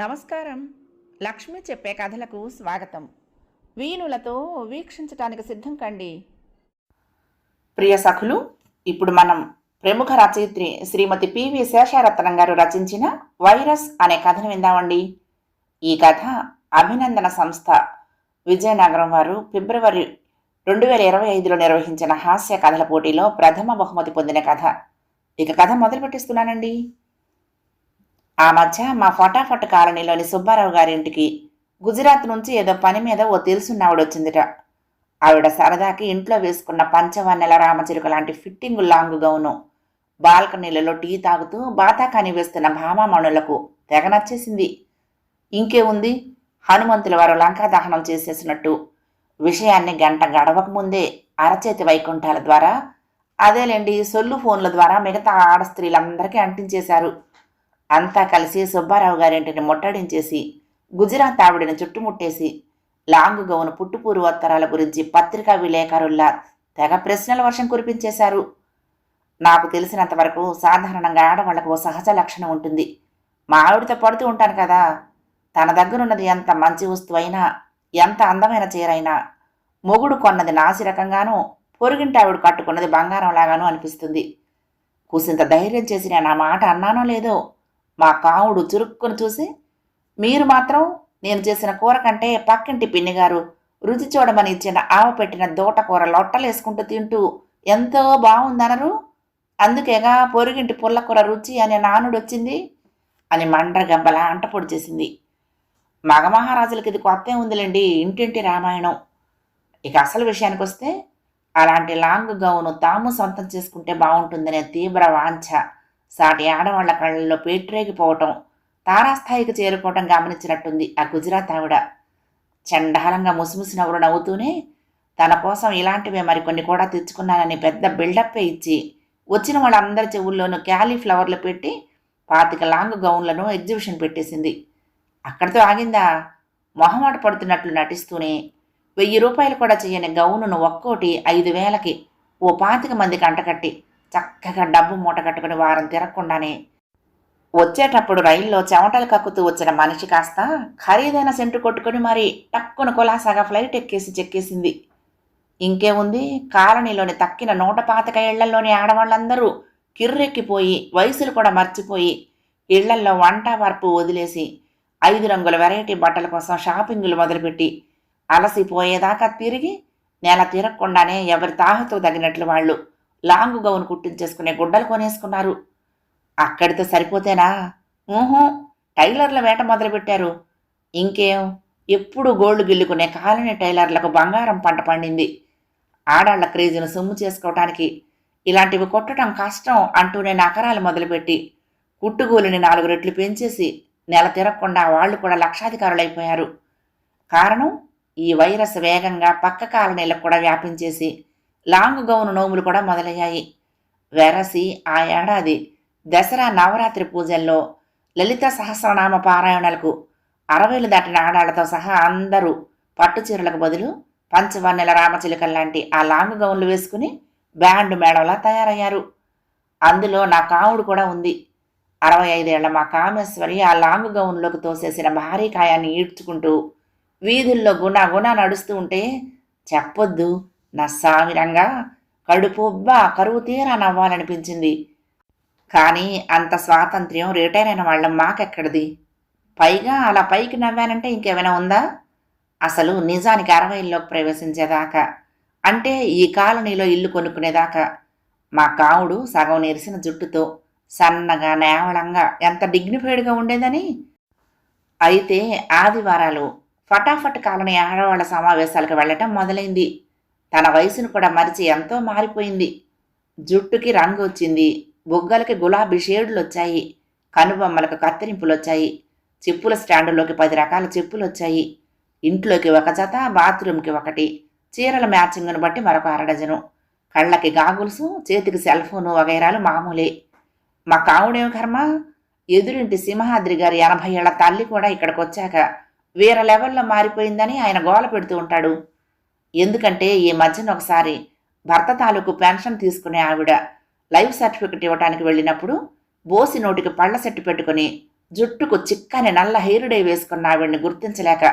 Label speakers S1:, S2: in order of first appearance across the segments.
S1: నమస్కారం. లక్ష్మి చెప్పే కథలకు స్వాగతం. వీణులతో వీక్షించటానికి సిద్ధం కండి. ప్రియ సఖులు ఇప్పుడు మనం ప్రముఖ రచయిత్రి శ్రీమతి పివి శేషారత్నం గారు రచించిన వైరస్ అనే కథను విందామండి. ఈ కథ అభినందన సంస్థ విజయనగరం వారు ఫిబ్రవరి రెండు వేల ఇరవై ఐదులో నిర్వహించిన హాస్య కథల పోటీలో ప్రథమ బహుమతి పొందిన కథ. ఇక కథ మొదలు పెట్టిస్తున్నానండి ఆ మధ్య మా ఫటాఫట్ కాలనీలోని సుబ్బారావు గారింటికి గుజరాత్ నుంచి ఏదో పని మీద ఓ తెలుసున్నావిడ వచ్చిందిట. ఆవిడ సరదాకి ఇంట్లో వేసుకున్న పంచవన్నెల రామచిలుక లాంటి ఫిట్టింగ్ లాంగ్ గౌను బాల్కనీలలో టీ తాగుతూ బాతాకాని వేస్తున్న భామామణులకు తెగ నచ్చేసింది. ఇంకే ఉంది హనుమంతుల వారు లంకా దహనం చేసేసినట్టు. విషయాన్ని గంట గడవక ముందే అరచేతి వైకుంఠాల ద్వారా అదేలేండి సొల్లు ఫోన్ల ద్వారా మిగతా ఆడ స్త్రీలందరికీ అంటించేశారు. అంతా కలిసి సుబ్బారావు గారింటిని ముట్టడించేసి గుజరాత్ ఆవిడని చుట్టుముట్టేసి లాంగ్ గౌను పుట్టుపూర్వోత్తరాల గురించి పత్రికా విలేకరుల్లా తెగ ప్రశ్నల వర్షం కురిపించేశారు. నాకు తెలిసినంత వరకు సాధారణంగా ఆడవాళ్ళకు ఓ సహజ లక్షణం ఉంటుంది. మా ఆవిడతో పడుతూ ఉంటాను కదా. తన దగ్గరున్నది ఎంత మంచి వస్తువైనా ఎంత అందమైన చీరైనా మొగుడు కొన్నది నాసి రకంగానూ పొరుగింటి ఆవిడ కట్టుకున్నది బంగారం లాగానూ అనిపిస్తుంది. కూసింత ధైర్యం చేసి నేను ఆ మాట అన్నానో లేదో మా కావుడు చురుక్కుని చూసి మీరు మాత్రం నేను చేసిన కూర కంటే పక్కింటి పిన్నిగారు రుచి చూడమని ఇచ్చిన ఆవ పెట్టిన దూటకూర లొట్టలేసుకుంటూ తింటూ ఎంతో బాగుందనరు అందుకేగా పొరుగింటి పుల్లకూర రుచి అనే నానుడు వచ్చింది అని మండ్ర గంపలా అంటపొడి చేసింది. మగమహారాజులకి ఇది కొత్త ఉందిలేండి ఇంటింటి రామాయణం. ఇక అసలు విషయానికి వస్తే అలాంటి లాంగ్ గౌను తాము సొంతం చేసుకుంటే బాగుంటుందనే తీవ్ర వాంఛ. సాటి ఆడవాళ్ళ కళ్ళల్లో పేట్రేగిపోవటం తారాస్థాయికి చేరుకోవటం గమనించినట్టుంది ఆ గుజరాత్ ఆవిడ. చండాలంగా ముసిముసి నవ్వులు నవ్వుతూనే తన కోసం ఇలాంటివే మరికొన్ని కూడా తెచ్చుకున్నానని పెద్ద బిల్డప్పే ఇచ్చి వచ్చిన వాళ్ళందరి చెవుల్లోనూ క్యాలీఫ్లవర్లు పెట్టి పాతిక లాంగ్ గౌన్లను ఎగ్జిబిషన్ పెట్టేసింది. అక్కడితో ఆగిందా? మొహమాట పడుతున్నట్లు నటిస్తూనే వెయ్యి రూపాయలు కూడా చేయని గౌనును ఒక్కోటి ఐదు వేలకి ఓ పాతిక మందికి అంటకట్టి చక్కగా డబ్బు మూట కట్టుకుని వారం తిరగకుండానే. వచ్చేటప్పుడు రైల్లో చెమటలు కక్కుతూ వచ్చిన మనిషి కాస్త ఖరీదైన సెంటు కొట్టుకుని మరి టక్కున కులాసాగా ఫ్లైట్ ఎక్కేసి చెక్కేసింది. ఇంకేముంది? కాలనీలోని తక్కిన నూట పాతిక ఇళ్ళలోని ఆడవాళ్ళందరూ కిర్రెక్కిపోయి వయసులు కూడా మర్చిపోయి ఇళ్ళల్లో వంట వార్పు వదిలేసి ఐదు రంగుల వెరైటీ బట్టల కోసం షాపింగులు మొదలుపెట్టి అలసిపోయేదాకా తిరిగి నెల తిరగకుండానే ఎవరి తాహతూ తగినట్లు వాళ్ళు లాంగ్ గౌన్ కుట్టించేసుకునే గుడ్డలు కొనేసుకున్నారు. అక్కడితో సరిపోతేనా? ఊహూ టైలర్ల వేట మొదలుపెట్టారు. ఇంకేం? ఎప్పుడు గోల్డ్ గిల్లుకునే కాలనీ టైలర్లకు బంగారం పంట పండింది. ఆడాళ్ళ క్రేజీను సొమ్ము చేసుకోవటానికి ఇలాంటివి కొట్టడం కష్టం అంటూనే నకరాలు మొదలుపెట్టి కుట్టుగూలిని నాలుగు రెట్లు పెంచేసి నెల తిరగకుండా వాళ్ళు కూడా లక్షాధికారులైపోయారు. కారణం ఈ వైరస్ వేగంగా పక్క కాలనీలకు కూడా వ్యాపించేసి లాంగ్ గౌను నోములు కూడా మొదలయ్యాయి. వెరసి ఆ ఏడాది దసరా నవరాత్రి పూజల్లో లలిత సహస్రనామ పారాయణలకు అరవైలు దాటిన ఆడాళ్ళతో సహా అందరూ పట్టు చీరలకు బదులు పంచవన్నెల రామచిలుకల లాంటి ఆ లాంగ్ గౌన్లు వేసుకుని బ్యాండ్ మేడంలా తయారయ్యారు. అందులో నా కావుడు కూడా ఉంది. అరవై ఐదేళ్ళ మా కామేశ్వరి ఆ లాంగ్ గౌన్లోకి తోసేసిన భారీ కాయాన్ని ఈడ్చుకుంటూ వీధుల్లో గుణ గుణ నడుస్తూ ఉంటే చెప్పొద్దు. నా కడుపుబ్బా కరువు తీరా నవ్వాలనిపించింది. కానీ అంత స్వాతంత్ర్యం రిటైర్ అయిన వాళ్ళం మాకెక్కడిది? పైగా అలా పైకి నవ్వానంటే ఇంకేమైనా ఉందా? అసలు నిజానికి అరవైల్లోకి ప్రవేశించేదాకా. అంటే ఈ కాలనీలో ఇల్లు కొనుక్కునేదాకా. మా కావుడు సగం నెరిసిన జుట్టుతో సన్నగా నేవళంగా ఎంత డిగ్నిఫైడ్గా ఉండేదని? అయితే ఆదివారాలు ఫటాఫట్ కాలనీ ఆడవాళ్ళ సమావేశాలకు వెళ్ళటం మొదలైంది. తన వయసును కూడా మరిచి ఎంతో మారిపోయింది. జుట్టుకి రంగు వచ్చింది. బుగ్గలకి గులాబీ షేడులు వచ్చాయి. కనుబొమ్మలకు కత్తిరింపులు వచ్చాయి. చెప్పుల స్టాండులోకి పది రకాల చెప్పులు వచ్చాయి. ఇంట్లోకి ఒక జత బాత్రూమ్కి ఒకటి. చీరల మ్యాచింగ్ను బట్టి మరొక అరడజను. కళ్ళకి గాగుల్సు చేతికి సెల్ ఫోను వగైరాలు మామూలే. మా కావుడేం కర్మ? ఎదురింటి సింహాద్రి గారి ఎనభై ఏళ్ళ తల్లి కూడా ఇక్కడికి వచ్చాక వేరే లెవెల్లో మారిపోయిందని ఆయన గోల పెడుతూ ఉంటాడు. ఎందుకంటే ఈ మధ్యన ఒకసారి భర్త తాలూకు పెన్షన్ తీసుకునే ఆవిడ లైఫ్ సర్టిఫికెట్ ఇవ్వడానికి వెళ్ళినప్పుడు బోసి నోటికి పళ్ళ సెట్టు పెట్టుకుని జుట్టుకు చిక్కని నల్ల హెయిర్ డే వేసుకున్న ఆవిడ్ని గుర్తించలేక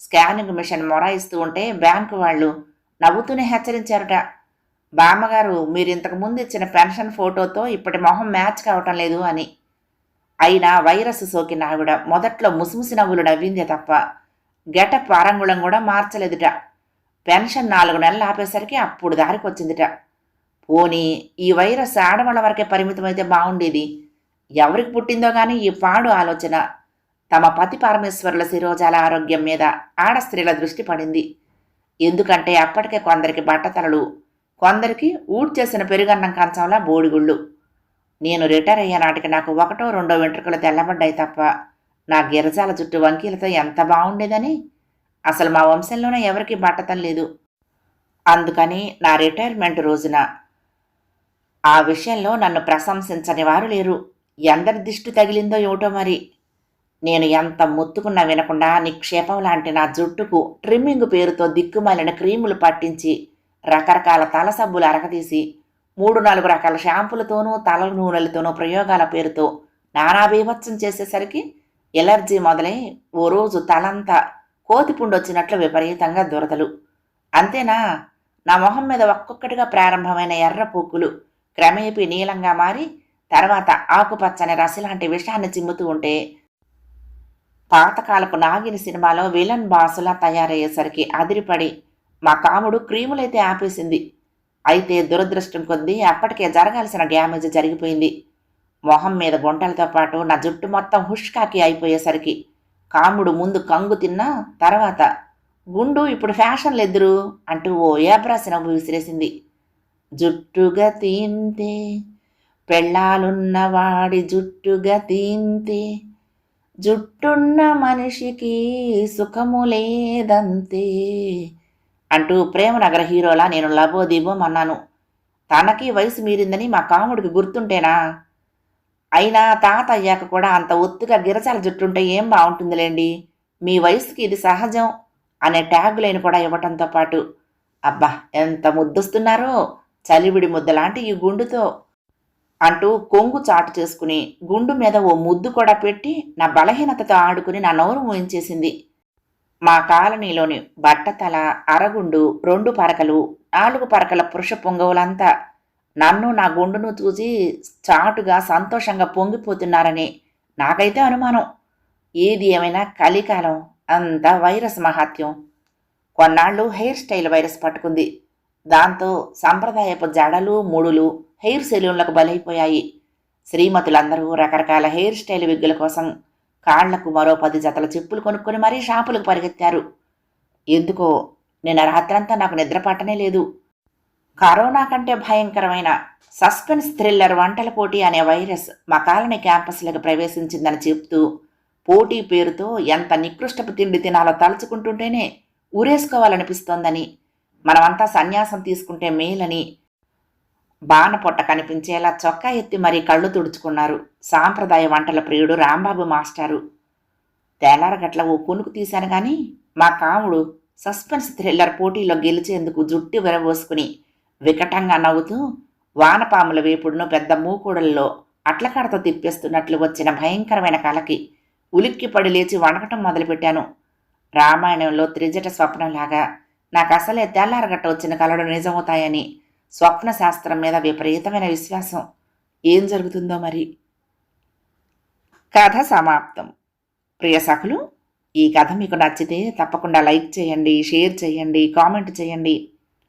S1: స్కానింగ్ మిషన్ మొరాయిస్తూ ఉంటే బ్యాంకు వాళ్ళు నవ్వుతూనే హెచ్చరించారట. బామ్మగారు మీరు ఇంతకు ముందు ఇచ్చిన పెన్షన్ ఫోటోతో ఇప్పటి మొహం మ్యాచ్ కావటం లేదు అని. అయినా వైరస్ సోకిన ఆవిడ మొదట్లో ముసిముసి నవ్వులు నవ్విందే తప్ప గెటప్ ఆరంగుళం కూడా మార్చలేదుట. పెన్షన్ నాలుగు నెలలు ఆపేసరికి అప్పుడు దారికి వచ్చిందిట పోనీ ఈ వైరస్ ఆడవాళ్ళ వరకే పరిమితమైతే బాగుండేది. ఎవరికి పుట్టిందో కానీ ఈ పాడు ఆలోచన. తమ పతి పరమేశ్వరుల శిరోజాల ఆరోగ్యం మీద ఆడ స్త్రీల దృష్టి పడింది. ఎందుకంటే అప్పటికే కొందరికి బట్టతలలు కొందరికి ఊడ్ చేసిన పెరుగన్నం కంచంలా బోడిగుళ్ళు. నేను రిటైర్ అయ్యే నాటికి నాకు ఒకటో రెండో వెంట్రుకలు తెల్లబడ్డాయి తప్ప నా గిరజాల జుట్టు వంకీలతో ఎంత బాగుండేదని అసలు మా వంశంలోనే ఎవరికి బట్టతం లేదు. అందుకని నా రిటైర్మెంట్ రోజున. ఆ విషయంలో నన్ను ప్రశంసించని వారు లేరు. ఎందరి దిష్టి తగిలిందో ఏమిటో మరి. నేను ఎంత మొత్తుకున్నా వినకుండా నిక్షేపం లాంటి నా జుట్టుకు ట్రిమ్మింగ్ పేరుతో దిక్కుమాలిన క్రీములు పట్టించి రకరకాల తల సబ్బులు అరకతీసి మూడు నాలుగు రకాల షాంపులతోనూ తల నూనెలతోనూ ప్రయోగాల పేరుతో నానా బీభత్సం చేసేసరికి ఎలర్జీ మొదలై ఓ రోజు తలంతా కోతిపుండు వచ్చినట్లు విపరీతంగా దురదలు. అంతేనా? నా మొహం మీద ఒక్కొక్కటిగా ప్రారంభమైన ఎర్ర పూకులు క్రమేపీ నీలంగా మారి తర్వాత ఆకుపచ్చని రసిలాంటి విషాన్ని చిమ్ముతూ ఉంటే పాతకాలపు నాగిని సినిమాలో విలన్ బాసులా తయారయ్యేసరికి అదిరిపడి మా కాముడు క్రీములైతే ఆపేసింది. అయితే దురదృష్టం కొద్దీ అప్పటికే జరగాల్సిన డ్యామేజ్ జరిగిపోయింది. మొహం మీద గుంటలతో పాటు నా జుట్టు మొత్తం హుష్కాకి అయిపోయేసరికి కాముడు ముందు కంగు తిన్నా తర్వాత గుండు ఇప్పుడు ఫ్యాషన్లు ఎదురు అంటూ ఓ ఏబ్రాసి నవ్వు విసిరేసింది. జుట్టుగా తింతే పెళ్ళాలున్నవాడి జుట్టుగా తింతే జుట్టున్న మనిషికి సుఖము లేదంతే అంటూ ప్రేమనగర హీరోలా నేను లబోదీబోం అన్నాను తనకి వయసు మీరిందని మా కాముడికి గుర్తుంటేనా? అయినా తాత అయ్యాక కూడా అంత ఒత్తుగా గిరచాల జుట్టుంటే ఏం బాగుంటుందిలేండి మీ వయసుకి ఇది సహజం అనే ట్యాగ్ లైన్ కూడా ఇవ్వటంతో పాటు. అబ్బా ఎంత ముద్దొస్తున్నారో! చలివిడి ముద్దలాంటి ఈ గుండుతో. అంటూ కొంగు చాటు చేసుకుని గుండు మీద ఓ ముద్దు కూడా పెట్టి నా బలహీనతతో ఆడుకుని నా నోరు ఊహించేసింది మా కాలనీలోని బట్టతల అరగుండు రెండు పరకలు నాలుగు పరకల పురుష పొంగవులంతా నన్ను నా గుండును చూసి చాటుగా సంతోషంగా పొంగిపోతున్నారని నాకైతే అనుమానం. ఏది ఏమైనా కలికాలం అంతా వైరస్ మహాత్యం కొన్నాళ్ళు హెయిర్ స్టైల్ వైరస్ పట్టుకుంది. దాంతో సంప్రదాయపు జడలు ముడులు హెయిర్ సెలూన్లకు బలైపోయాయి. శ్రీమతులందరూ రకరకాల హెయిర్ స్టైల్ విగ్గుల కోసం కాళ్ళకు మరో పది జతల చెప్పులు కొనుక్కొని మరీ షాపులకు పరిగెత్తారు. ఎందుకో నిన్న రాత్రంతా నాకు నిద్ర పట్టనే లేదు. కరోనా కంటే భయంకరమైన సస్పెన్స్ థ్రిల్లర్ వంటల పోటీ అనే వైరస్ మా కాలనీ క్యాంపస్లకు ప్రవేశించిందని చెప్తూ పోటీ పేరుతో ఎంత నికృష్టపు తిండి తినాలో తలుచుకుంటుంటేనే ఊరేసుకోవాలనిపిస్తోందని మనమంతా సన్యాసం తీసుకుంటే మేలని బాణపొట్ట కనిపించేలా చొక్కా ఎత్తి మరీ కళ్ళు తుడుచుకున్నారు సాంప్రదాయ వంటల ప్రియుడు రాంబాబు మాస్టారు. తెల్లారగట్ల ఓ కొనుకు తీశాను కానీ మా కాముడు సస్పెన్స్ థ్రిల్లర్ పోటీలో గెలిచేందుకు జుట్టు విరబోసుకుని వికటంగా నవ్వుతూ వానపాముల వేపుడును పెద్ద మూకుడుల్లో అట్లకాడతో తిప్పేస్తున్నట్లు వచ్చిన భయంకరమైన కలకి ఉలిక్కిపడి లేచి వణకటం మొదలుపెట్టాను. రామాయణంలో త్రిజట స్వప్నంలాగా నాకు అసలే తెల్లారగట్ట వచ్చిన కళలు నిజమవుతాయని స్వప్న శాస్త్రం మీద విపరీతమైన విశ్వాసం. ఏం జరుగుతుందో మరి? కథ సమాప్తం. ప్రియ సఖులు ఈ కథ మీకు నచ్చితే తప్పకుండా లైక్ చేయండి షేర్ చేయండి కామెంట్ చేయండి.